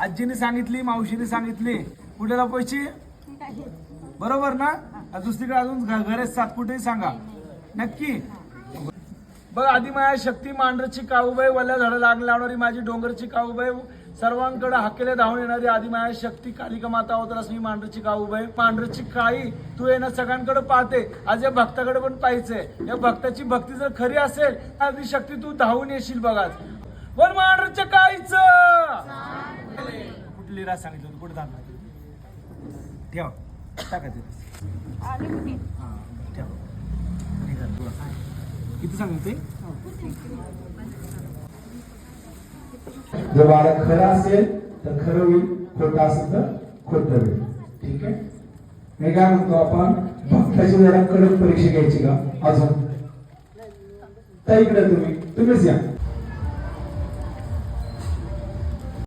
आजीने सांगितली मावशीने सांगितली. कुठे लपवायची बरोबर ना? दुसरीकडे अजून घ- घर सात कुठेही सांगा. नक्की? बघ आधी माया शक्ती मांढरची काऊबाई वल्या झाडं लागली लावणारी माझी डोंगरची काऊबाई सर्वांकडे हाकेले धावून येणारी आधी माया शक्ती कालिका माता होत मी मांढरची काऊबाई पांढरची काळी तू येणं सगळ्यांकडे पाहते. आज या भक्ताकडे पण पाहिजे या भक्ताची भक्ती जर खरी असेल तर आधी शक्ती तू धावून येशील बघा. पण मांढर राज सांगितलं होतं कुठे थांबला ठेवा. टाका ते. हा, ठेवा. किती सांगितलं ते? जर बालक खरं असेल तर खरं होईल खोटं असेल तर खोटं होईल. ठीक आहे? मी काय म्हणतो आपण भक्ताची जरा कडक परीक्षा घ्यायची का? अजून. तर इकडे तुम्ही तुम्हीच या.